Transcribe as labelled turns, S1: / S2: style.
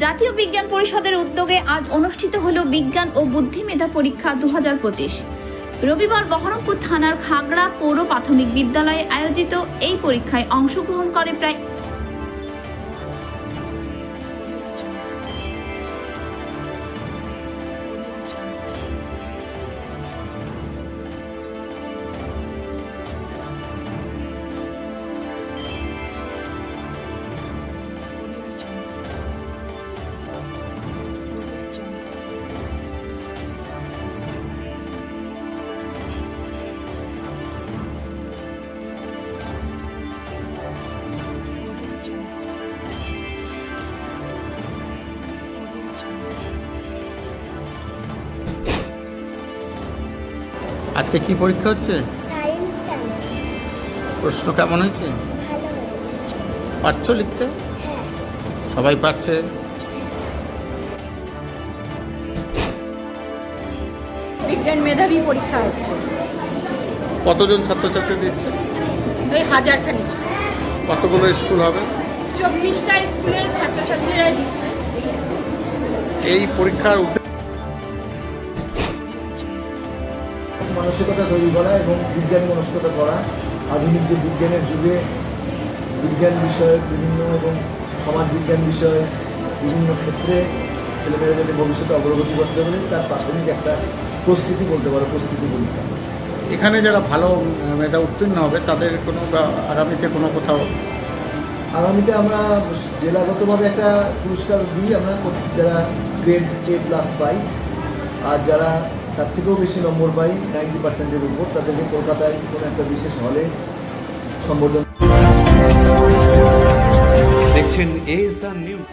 S1: জাতীয় বিজ্ঞান পরিষদের উদ্যোগে আজ অনুষ্ঠিত হল বিজ্ঞান ও বুদ্ধিমেধা পরীক্ষা দু হাজার পঁচিশ। রবিবার বহরমপুর থানার খাগড়া পৌর প্রাথমিক বিদ্যালয়ে আয়োজিত এই পরীক্ষায় অংশগ্রহণ করে প্রায়
S2: আজকে কি পরীক্ষা হচ্ছে? প্রশ্ন কেমন হয়েছে? পারছ লিখতে?
S3: হ্যাঁ।
S2: সবাই পারছে?
S4: বিজ্ঞান মেধাবী পরীক্ষা হচ্ছে।
S2: কতজন ছাত্রছাত্রী দিচ্ছে?
S4: হাজারখানি
S2: কতগুলো স্কুল হবে?
S4: চব্বিশটা স্কুলের ছাত্রছাত্রীরা দিচ্ছে।
S2: এই পরীক্ষার
S5: মানসিকতা তৈরি করা এবং বিজ্ঞান মনস্কতা করা। আধুনিক যে বিজ্ঞানের যুগে বিজ্ঞান বিষয়ে বিভিন্ন এবং সমাজ বিজ্ঞান বিষয়ে বিভিন্ন ক্ষেত্রে ছেলেমেয়েরা যাতে ভবিষ্যতে অগ্রগতি করতে পারে তার প্রাথমিক একটা প্রস্তুতি বলতে পারো প্রস্তুতি পরীক্ষা
S2: এখানে যারা ভালো মেধা উত্তীর্ণ হবে তাদের কোনো বা আগামীতে কোনো কোথাও?
S5: আগামীতে আমরা জেলাগতভাবে একটা পুরস্কার দিই আমরা যারা গ্রেড এ প্লাস পাই আর যারা তার থেকেও বেশি নম্বর পাই নাইনটি পার্সেন্টের উপর। তাদেরকে কলকাতায় কোনো একটা বিশেষ হলে সম্বোধন
S6: দেখছেন এ নিউজ